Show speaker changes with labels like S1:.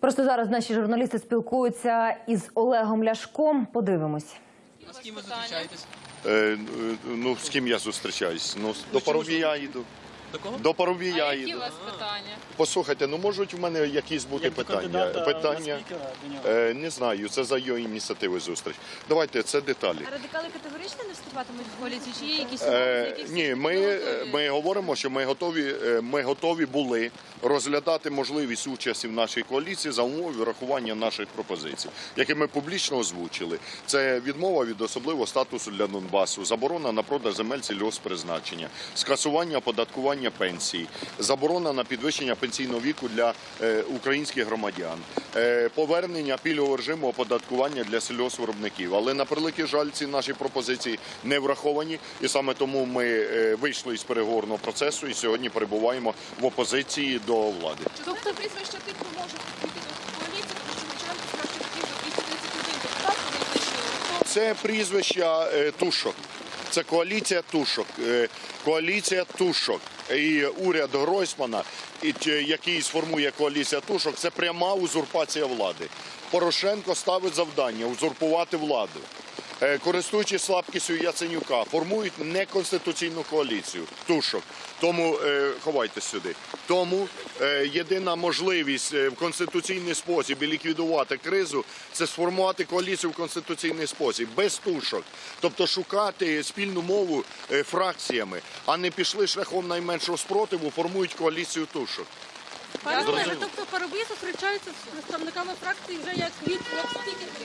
S1: Просто зараз наші журналісти спілкуються із Олегом Ляшком. Подивимось.
S2: А з ким ви зустрічаєтесь?
S3: Е, е, ну, з ким я зустрічаюсь? Ну, до Парубія їду.
S2: До кого?
S3: До Парубія
S4: А які у вас питання?
S3: Послухайте, ну можуть в мене якісь бути
S5: Як
S3: питання.
S5: кандидата
S3: питання
S5: на спікера до нього.
S3: е, не знаю, це за його ініціативи зустріч. Давайте, це деталі.
S6: А радикали категорично не вступатимуть в коаліцію? Чи є якісь
S3: Е,
S6: якісь
S3: ні, ми, е, ми говоримо, що ми готові, е, ми готові були розглядати можливість участі в нашій коаліції за умови врахування наших пропозицій, які ми публічно озвучили. Це відмова від особливого статусу для Донбасу, заборона на продаж земель сільгосппризначення, скасування оподаткування пенсій, заборона на підвищення пенсійного віку для е, українських громадян, е, повернення пільгового режиму оподаткування для сільгоспвиробників. Але на превеликий жаль, ці наші пропозиції не враховані, і саме тому ми е, вийшли із переговорного процесу і сьогодні перебуваємо в опозиції до влади.
S4: Тобто прізвище тих, хто може вступити до коаліції, тому що Гончаренко сказав, що потрібно 231 депутат, вони знайшли. Хто
S3: Це прізвища тушок. Це коаліція тушок. Коаліція тушок. І уряд Гройсмана, який сформує коаліція тушок, це пряма узурпація влади. Порошенко ставить завдання узурпувати владу. Е, Користуючись слабкістю Яценюка, формують неконституційну коаліцію тушок. Тому е, ховайте сюди. Тому е, єдина можливість в конституційний спосіб і ліквідувати кризу це сформувати коаліцію в конституційний спосіб без тушок. Тобто шукати спільну мову е, фракціями, а не пішли шляхом найменшого спротиву, формують коаліцію тушок.
S6: Пане. Тобто Парубій зустрічається з представниками фракції вже як від як спікер.